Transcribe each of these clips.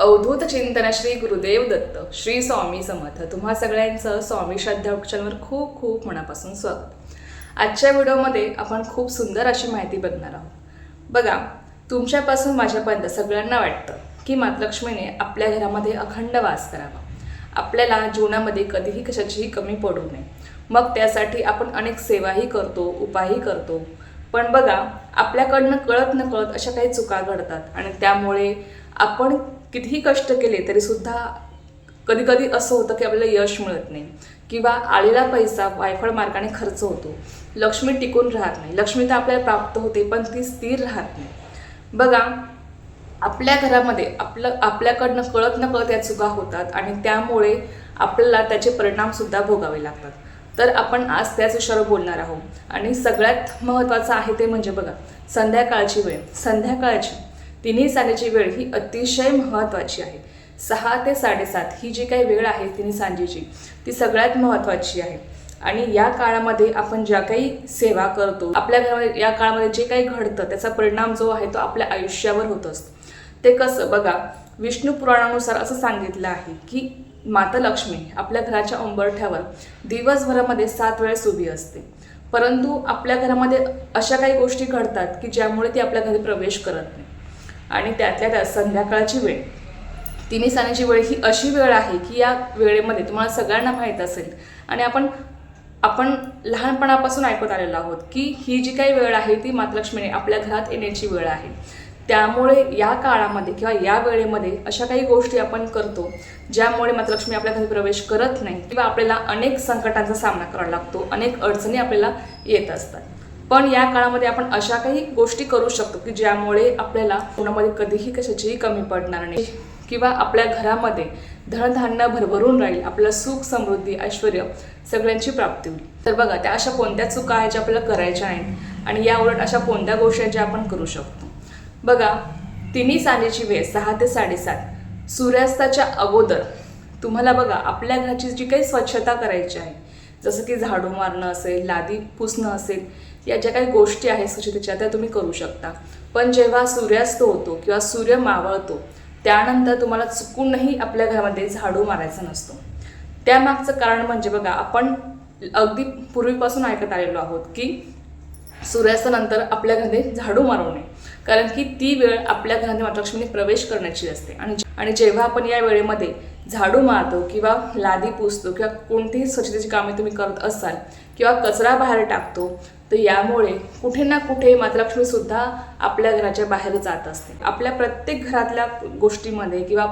अवधूत चिंतन श्री गुरुदेव दत्त श्री स्वामी समर्थ. तुम्हा सगळ्यांचं स्वामी श्रद्धा खूप खूप मनापासून स्वागत. आजच्या व्हिडिओमध्ये आपण खूप सुंदर अशी माहिती बघणार आहोत. बघा तुमच्यापासून माझ्यापर्यंत सगळ्यांना वाटतं की मातलक्ष्मीने आपल्या घरामध्ये अखंड वास करावा. आपल्याला जीवनामध्ये कधीही कशाचीही कमी पडू नये. मग त्यासाठी आपण अनेक सेवाही करतो उपायही करतो. पण बघा आपल्याकडनं कळत न कळत अशा काही चुका घडतात आणि त्यामुळे आपण कितीही कष्ट केले तरीसुद्धा कधी कधी असं होतं की आपल्याला यश मिळत नाही. किंवा आलेला पैसा वायफळ मार्गाने खर्च होतो. लक्ष्मी टिकून राहत नाही. लक्ष्मी तर आपल्याला प्राप्त होते पण ती स्थिर राहत नाही. बघा आपल्या घरामध्ये आपलं आपल्याकडनं कळत न कळत या चुका होतात आणि त्यामुळे आपल्याला त्याचे परिणामसुद्धा भोगावे लागतात. तर आपण आज त्याच विषयावर बोलणार आहोत. आणि सगळ्यात महत्त्वाचं आहे ते म्हणजे बघा संध्याकाळची वेळ. संध्याकाळची तिन्ही सांजेची वेळ ही अतिशय महत्त्वाची आहे. सहा ते साडेसात ही जी काही वेळ आहे तिन्ही सांजेची ती सगळ्यात महत्त्वाची आहे. आणि या काळामध्ये आपण ज्या काही सेवा करतो आपल्या घरामध्ये या काळामध्ये जे काही घडतं त्याचा परिणाम जो आहे तो आपल्या आयुष्यावर होत असतो. ते कसं बघा विष्णू पुराणानुसार असं सांगितलं आहे की माता लक्ष्मी आपल्या घराच्या उंबरठ्यावर दिवसभरामध्ये सात वेळेस उभी असते. परंतु आपल्या घरामध्ये अशा काही गोष्टी घडतात की ज्यामुळे ती आपल्या घरी प्रवेश करत नाही. आणि त्यातल्या त्यात संध्याकाळची वेळ. तिन्ही साण्याची वेळ ही अशी वेळ आहे की या वेळेमध्ये तुम्हाला सगळ्यांना माहीत असेल. आणि आपण आपण लहानपणापासून ऐकत आलेलो आहोत की ही जी काही वेळ आहे ती मातलक्ष्मीने आपल्या घरात येण्याची वेळ आहे. त्यामुळे या काळामध्ये किंवा या वेळेमध्ये अशा काही गोष्टी आपण करतो ज्यामुळे मातलक्ष्मी आपल्या घरी प्रवेश करत नाही किंवा आपल्याला अनेक संकटांचा सामना करावा लागतो अनेक अडचणी आपल्याला येत असतात. पण या काळामध्ये आपण अशा काही गोष्टी करू शकतो की ज्यामुळे आपल्याला कोणामध्ये कधीही कशाचीही कमी पडणार नाही किंवा आपल्या घरामध्ये धनधान्य भरभरून राहील आपल्याला सुख समृद्धी ऐश्वर सगळ्यांची प्राप्ती होईल. तर बघा त्या अशा कोणत्या चुका आहेत ज्या आपल्याला करायच्या आहेत आणि या उलट अशा कोणत्या गोष्टी आहेत ज्या आपण करू शकतो? बघा तिन्ही सांजेची वेळ सहा ते साडेसात. सूर्यास्ताच्या अगोदर तुम्हाला बघा आपल्या घराची जी काही स्वच्छता करायची आहे जसं की झाडू मारणं असेल लादी पुसणं असेल या ज्या काही गोष्टी आहेत स्वच्छतेच्या त्या तुम्ही करू शकता. पण जेव्हा सूर्यास्त होतो किंवा सूर्य मावळतो त्यानंतर तुम्हाला चुकूनही आपल्या घरामध्ये झाडू मारायचा नसतो. त्यामागचं कारण म्हणजे बघा आपण अगदी पूर्वीपासून ऐकत आलेलो आहोत की सूर्यास्तानंतर आपल्या घरामध्ये झाडू मारू नये. कारण की ती वेळ आपल्या घरामध्ये महालक्ष्मीने प्रवेश करण्याची असते. आणि आणि जेव्हा आपण या वेळेमध्ये झाडू मारतो किंवा लादी पुसतो किंवा कोणतीही स्वच्छतेची कामे तुम्ही करत असाल किंवा कचरा बाहेर टाकतो तर यामुळे कुठे ना कुठे मातलक्ष्मीसुद्धा आपल्या घराच्या बाहेर जात असते. आपल्या प्रत्येक घरातल्या गोष्टीमध्ये किंवा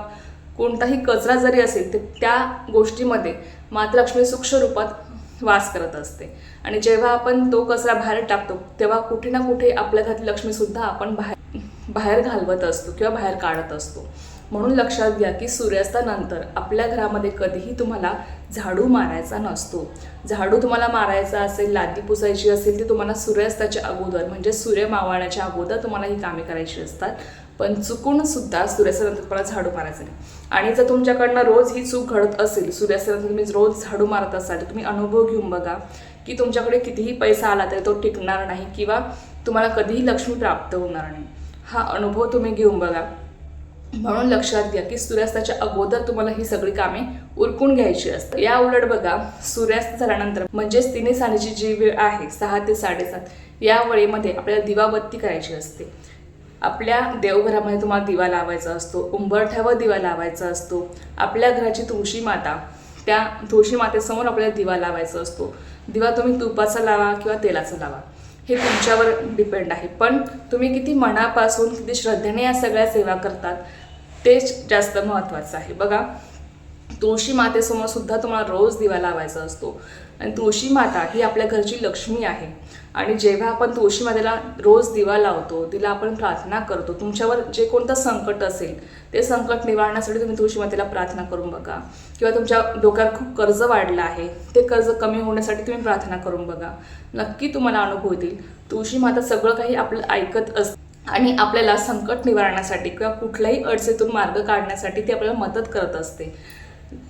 कोणताही कचरा जरी असेल तर त्या गोष्टीमध्ये मातलक्ष्मी सूक्ष्म रूपात वास करत असते. आणि जेव्हा आपण तो कचरा बाहेर टाकतो तेव्हा कुठे ना कुठे आपल्या घरातली लक्ष्मीसुद्धा आपण बाहेर बाहेर घालवत असतो किंवा बाहेर काढत असतो. म्हणून लक्षात घ्या की सूर्यास्तानंतर आपल्या घरामध्ये कधीही तुम्हाला झाडू मारायचा नसतो. झाडू तुम्हाला मारायचा असेल लादी पुसायची असेल ती तुम्हाला सूर्यास्ताच्या अगोदर म्हणजे सूर्य मावळण्याच्या अगोदर तुम्हाला ही कामे करायची असतात. पण चुकून सुद्धा सूर्यास्तानंतर तुम्हाला झाडू मारायचं नाही. आणि जर तुमच्याकडनं रोज ही चूक घडत असेल सूर्यास्तानंतर तुम्ही रोज झाडू मारत असाल तर तुम्ही अनुभव घेऊन बघा की तुमच्याकडे कितीही पैसा आला तरी तो टिकणार नाही किंवा तुम्हाला कधीही लक्ष्मी प्राप्त होणार नाही. हा अनुभव तुम्ही घेऊन बघा. म्हणून लक्षात घ्या की सूर्यास्ताच्या अगोदर तुम्हाला ही सगळी कामे उरकून घ्यायची असतात. या उलट बघा सूर्यास्त झाल्यानंतर म्हणजेच तिन्ही सालीची जी वेळ आहे सहा ते साडेसात या वेळेमध्ये आपल्याला दिवाबत्ती करायची असते. आपल्या देवघरामध्ये तुम्हाला दिवा लावायचा असतो उंबरठ्यावर दिवा लावायचा असतो आपल्या घराची तुळशी माता त्या तुळशी मातेसमोर आपल्याला दिवा लावायचा असतो. दिवा तुम्ही तुपाचा लावा किंवा तेलाचा लावा. हे तुमच्यावर डिपेंड आहे. पण तुम्ही किती मनापासून किती श्रद्धेने या सगळ्या सेवा करतात तेच जास्त महत्त्वाचं आहे. बघा तुळशी मातेसमोर सुद्धा तुम्हाला रोज दिवा लावायचा असतो. आणि तुळशी माता ही आपल्या घरची लक्ष्मी आहे. आणि जेव्हा आपण तुळशी मातेला रोज दिवा लावतो तिला आपण प्रार्थना करतो. तुमच्यावर जे कोणतं संकट असेल ते संकट निवारण्यासाठी तुम्ही तुळशी मातेला प्रार्थना करून बघा. किंवा तुमच्या डोक्यात खूप कर्ज वाढलं आहे ते कर्ज कमी होण्यासाठी तुम्ही प्रार्थना करून बघा. नक्की तुम्हाला अनुभव येतील. तुळशी माता सगळं काही आपलं ऐकत असते आणि आपल्याला संकट निवारण्यासाठी किंवा कुठल्याही अडचणीतून मार्ग काढण्यासाठी ती आपल्याला मदत करत असते.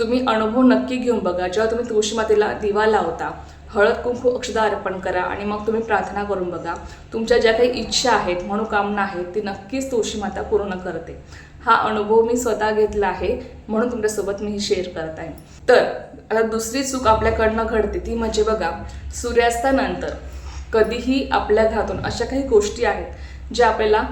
तुम्ही अनुभव नक्की घेऊन बघा. जेव्हा तुम्ही तुळशी मातेला दिवा लावता हळद कुंकू अक्षदा अर्पण करा आणि मग तुम्ही प्रार्थना करून बघा. तुमच्या ज्या काही इच्छा आहेत मनोकामना आहेत ती नक्कीच तुळशी माता पूर्ण करते. हा अनुभव मी स्वतः घेतला आहे म्हणून तुमच्यासोबत मी ही शेअर करत आहे. तर आता दुसरी चूक आपल्याकडनं घडते ती म्हणजे बघा सूर्यास्तानंतर कधीही आपल्या घरातून अशा काही गोष्टी आहेत ज्या आपल्याला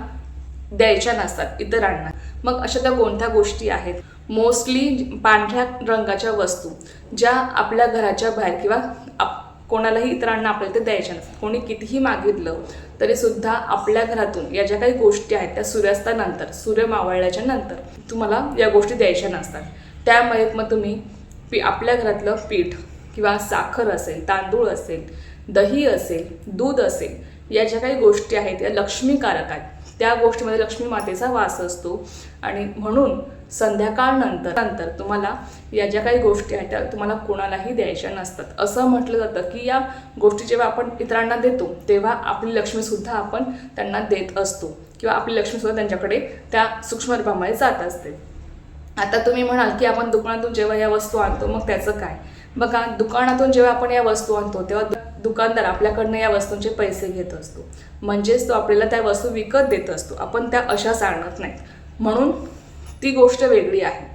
द्यायच्या नसतात इतरांना. मग अशा त्या कोणत्या गोष्टी आहेत? मोस्टली पांढऱ्या रंगाच्या वस्तू ज्या आपल्या घराच्या बाहेर किंवा आप- कोणालाही इतरांना आपल्याला ते द्यायच्या नसतात. कोणी कितीही मागितलं तरी सुद्धा आपल्या घरातून या ज्या काही गोष्टी आहेत त्या सूर्यास्तानंतर सूर्य मावळल्याच्या नंतर तुम्हाला या गोष्टी द्यायच्या नसतात. त्यामुळे मग तुम्ही पी आपल्या घरातलं पीठ किंवा साखर असेल तांदूळ असेल दही असेल दूध असेल या ज्या काही गोष्टी आहेत या लक्ष्मीकारक आहेत त्या गोष्टीमध्ये लक्ष्मी मातेचा वास असतो. आणि म्हणून संध्याकाळनंतर नंतर तुम्हाला या ज्या काही गोष्टी आहेत त्या तुम्हाला कोणालाही द्यायच्या नसतात. असं म्हटलं जातं की या गोष्टी जेव्हा आपण इतरांना देतो तेव्हा आपली लक्ष्मीसुद्धा आपण त्यांना देत असतो. किंवा आपली लक्ष्मीसुद्धा त्यांच्याकडे त्या सूक्ष्म रूपामध्ये जात असते. आता तुम्ही म्हणाल की आपण दुकानातून जेव्हा या वस्तू आणतो मग त्याचं काय? बघा दुकानातून जेव्हा आपण या वस्तू आणतो तेव्हा दुकानदार आपल्याकडनं या वस्तूंचे पैसे घेत असतो. म्हणजेच तो आपल्याला त्या वस्तू विकत देत असतो. आपण त्या अशाच आणत नाहीत म्हणून ती गोष्ट वेगळी आहे.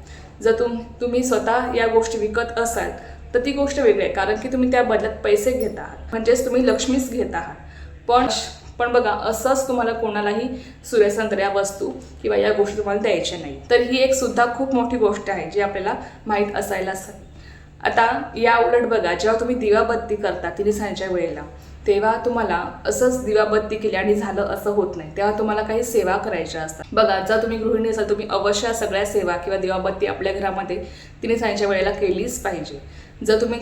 जर तुम तुम्ही स्वतः या गोष्टी विकत असाल तर ती गोष्ट वेगळी आहे. कारण की तुम्ही त्या बदल्यात पैसे घेत आहात. म्हणजेच तुम्ही लक्ष्मीच घेत आहात. पण पण बघा असंच तुम्हाला कोणालाही सूर्यसंत्र या वस्तू किंवा या गोष्टी तुम्हाला द्यायच्या नाही. तर ही एक सुद्धा खूप मोठी गोष्ट आहे जी आपल्याला माहीत असायलाच हवी. आता या उलट बघा जेव्हा तुम्ही दिवाबत्ती करता तिने सांच्या वेळेला तेव्हा तुम्हाला असंच दिवाबत्ती केली आणि झालं असं होत नाही. तेव्हा तुम्हाला काही सेवा करायच्या असतात. बघा जर तुम्ही गृहिणी असाल तुम्ही अवश्य सगळ्या सेवा किंवा दिवाबत्ती आपल्या घरामध्ये तिने सायंच्या वेळेला केलीच पाहिजे. जर तुम्ही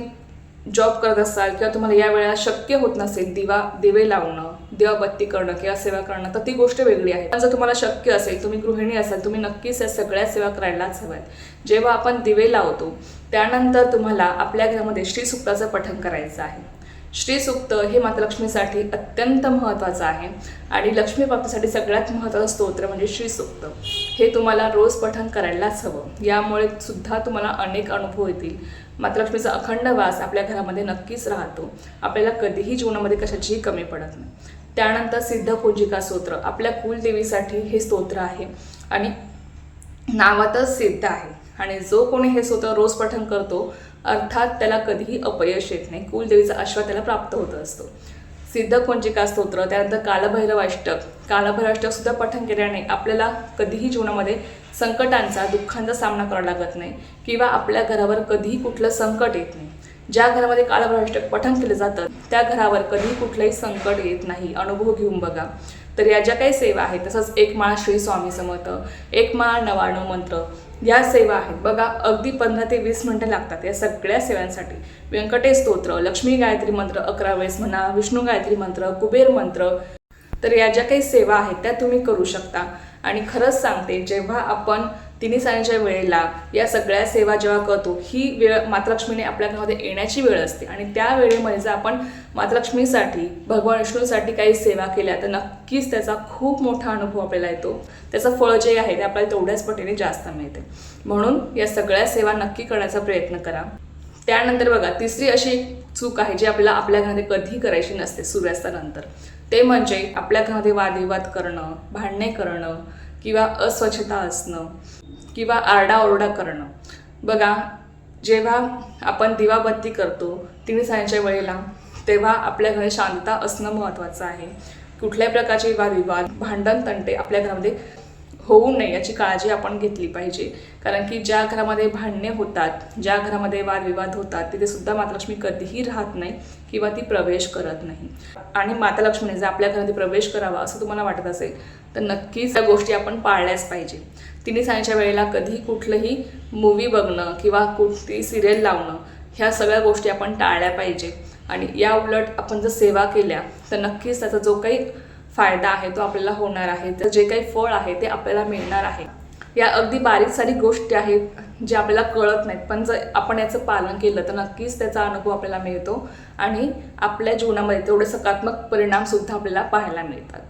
जॉब करत असाल किंवा तुम्हाला या वेळेला शक्य होत नसेल दिवा दिवे लावणं दिवाबत्ती करणं किंवा सेवा करणं तर ती गोष्ट वेगळी आहे. पण जर तुम्हाला शक्य असेल तुम्ही गृहिणी असाल तुम्ही नक्कीच या सगळ्या सेवा करायलाच हव्यात. जेव्हा आपण दिवे लावतो त्यानंतर तुम्हाला आपल्या घरामध्ये श्रीसुक्ताचं पठण करायचं आहे. श्रीसुक्त हे माता लक्ष्मीसाठी अत्यंत महत्त्वाचं आहे आणि लक्ष्मी प्राप्तीसाठी सगळ्यात महत्त्वाचं स्तोत्र म्हणजे श्रीसुक्त हे तुम्हाला रोज पठण करायलाच हवं. यामुळे सुद्धा तुम्हाला अनेक अनुभव येतील. माता लक्ष्मीचा अखंड वास आपल्या घरामध्ये नक्कीच राहतो. आपल्याला कधीही जीवनामध्ये कशाचीही कमी पडत नाही. त्यानंतर सिद्ध स्तोत्र. आपल्या कुलदेवीसाठी हे स्तोत्र आहे आणि नावातच सिद्ध आहे. आणि जो कोणी हे स्तोत्र रोज पठन करतो अर्थात त्याला कधीही अपयश येत नाही. कुलदेवीचा आश्वा त्याला प्राप्त होत असतो. सिद्ध कुंजिका स्तोत्र त्यानंतर कालभैरवाष्टक. कालभैरवाष्टक सुद्धा पठण केल्याने आपल्याला कधीही जीवनामध्ये संकटांचा दुःखांचा सामना करावा लागत नाही किंवा आपल्या घरावर कधीही कुठलं संकट येत नाही. ज्या घरामध्ये कालभैरवाष्टक पठन पठण केलं जातं त्या घरावर कधीही कुठलंही संकट येत नाही. अनुभव घेऊन बघा. तर या ज्या काही सेवा आहेत तसंच एक माळ श्री स्वामी समर्थ एक माळ नवाणव मंत्र या सेवा आहेत. बघा अगदी पंधरा ते वीस मिनटं लागतात या सगळ्या सेवांसाठी. व्यंकटेश स्तोत्र लक्ष्मी गायत्री मंत्र अकरा वेळेस म्हणा विष्णू गायत्री मंत्र कुबेर मंत्र. तर या ज्या काही सेवा आहेत त्या तुम्ही करू शकता. आणि खरंच सांगते जेव्हा आपण तिन्ही सायंच्या वेळेला या सगळ्या सेवा जेव्हा करतो ही वेळ मातलक्ष्मीने आपल्या घरामध्ये येण्याची वेळ असते. आणि त्या वेळेमध्ये जर आपण मातलक्ष्मीसाठी भगवान विष्णूसाठी काही सेवा केल्या तर नक्कीच त्याचा खूप मोठा अनुभव आपल्याला येतो. त्याचं फळ जे आहे ते आपल्याला तेवढ्याच पटीने जास्त मिळते. म्हणून या सगळ्या सेवा नक्की करण्याचा प्रयत्न करा. त्यानंतर बघा तिसरी अशी एक चूक आहे जी आपल्याला आपल्या घरामध्ये कधीही करायची नसते सूर्यास्तानंतर ते म्हणजे आपल्या घरामध्ये वादविवाद करणं भांडणे करणं किंवा अस्वच्छता असणं. किंवा आरडाओरडा करणं. बघा जेव्हा आपण दिवाबत्ती करतो तिने सायंच्या वेळेला तेव्हा आपल्या घरी शांतता असणं महत्त्वाचं आहे. कुठल्याही प्रकारचे वादविवाद भांडण तंटे आपल्या घरामध्ये होऊ नये याची काळजी आपण घेतली पाहिजे. कारण की ज्या घरामध्ये भांडणे होतात ज्या घरामध्ये वादविवाद होतात तिथे सुद्धा माता लक्ष्मी कधीही राहत नाही किंवा ती प्रवेश करत नाही. आणि माता लक्ष्मीने जर आपल्या घरामध्ये प्रवेश करावा असं तुम्हाला वाटत असेल तर नक्कीच त्या गोष्टी आपण पाळल्याच पाहिजे. तिन्ही सांगच्या वेळेला कधी कुठलंही मूवी बघणं किंवा कुठली सिरियल लावणं ह्या सगळ्या गोष्टी आपण टाळल्या पाहिजे. आणि या उलट आपण जर सेवा केल्या तर नक्कीच त्याचा जो काही फायदा आहे तो आपल्याला होणार आहे. तर जे काही फळ आहे ते आपल्याला मिळणार आहे. या अगदी बारीक सारी गोष्टी आहेत जे आपल्याला कळत नाहीत. पण जर आपण याचं पालन केलं तर नक्कीच त्याचा अनुभव आपल्याला मिळतो. आणि आपल्या जीवनामध्ये तेवढे सकारात्मक परिणामसुद्धा आपल्याला पाहायला मिळतात.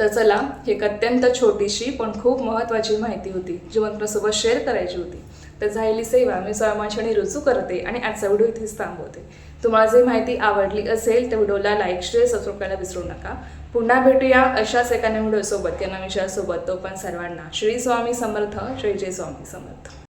तर चला ही एक अत्यंत छोटीशी पण खूप महत्त्वाची माहिती होती जी मला शेअर करायची होती. तर झालेली सेवा मी स्वयंमाशणी रुजू करते आणि आजचा व्हिडिओ इथेच थांबवते. तुम्हाला जी माहिती आवडली असेल तर व्हिडिओला लाईक शेअर सबस्क्राईब करायला विसरू नका. पुन्हा भेटूया अशाच एका व्हिडिओसोबत या नवीन विषयासोबत. तो पण सर्वांना श्री स्वामी समर्थ श्री जय स्वामी समर्थ.